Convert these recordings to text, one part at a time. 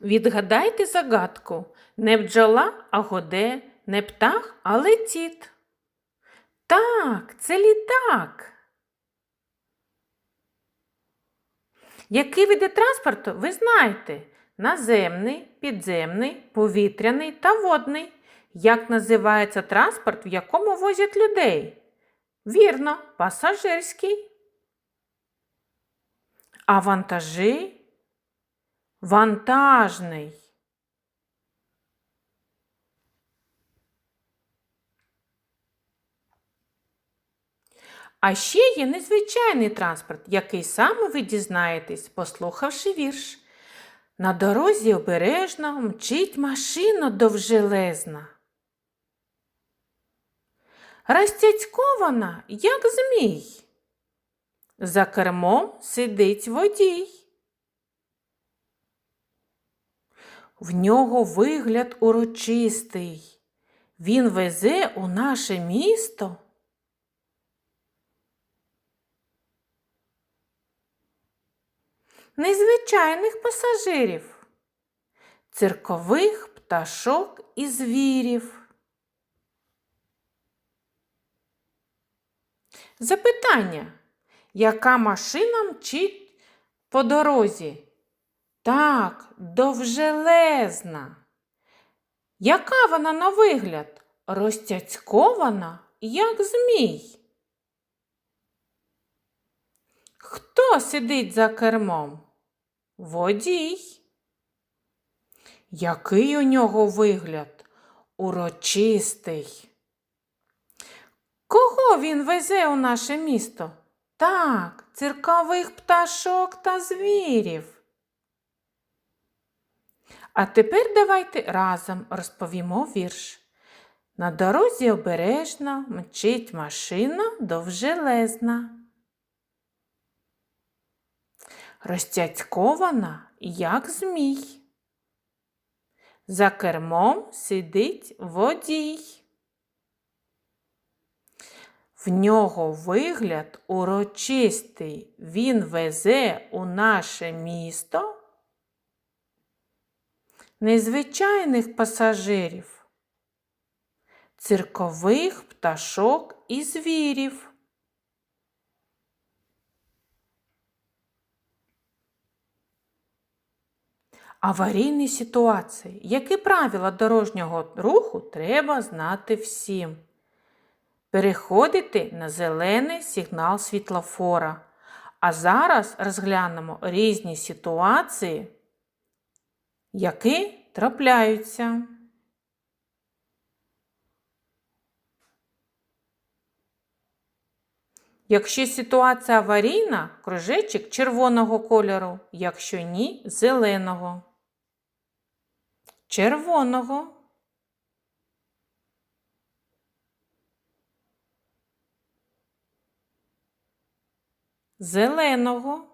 Відгадайте загадку. Не бджола, а годе, не птах, а летіт. Так, це літак. Які види транспорту ви знаєте? Наземний, підземний, повітряний та водний. Як називається транспорт, в якому возять людей? Вірно, пасажирський. А вантажі? Вантажний. А ще є незвичайний транспорт, який саме ви дізнаєтесь, послухавши вірш. На дорозі обережно мчить машина довжелезна. Розтяцькована, як змій. За кермом сидить водій. В нього вигляд урочистий. Він везе у наше місто. Незвичайних пасажирів, циркових пташок і звірів. Запитання. Яка машина мчить по дорозі? Так, довжелезна. Яка вона на вигляд? Розтяцькована, як змій. Хто сидить за кермом? Водій. Який у нього вигляд? Урочистий. Кого він везе у наше місто? Так, циркових пташок та звірів. А тепер давайте разом розповімо вірш. На дорозі обережно мчить машина довжелезна. Розтяцькована, як змій. За кермом сидить водій. В нього вигляд урочистий. Він везе у наше місто незвичайних пасажирів, циркових пташок і звірів. Аварійні ситуації. Які правила дорожнього руху треба знати всім? Переходити на зелений сигнал світлофора. А зараз розглянемо різні ситуації, які трапляються. Якщо ситуація аварійна, кружечок червоного кольору, якщо ні, зеленого. Червоного. Зеленого.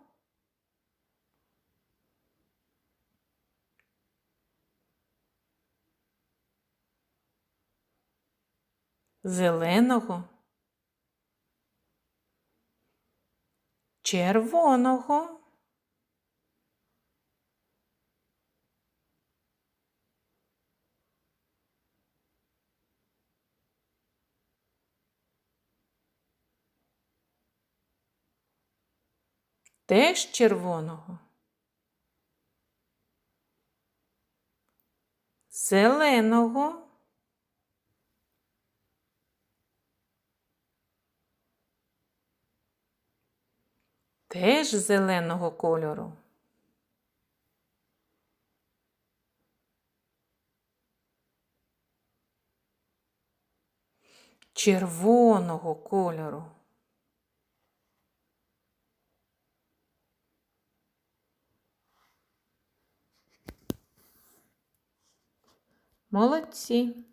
Зеленого. Червоного. Теж червоного. Зеленого. Теж зеленого кольору. Червоного кольору. Молодці.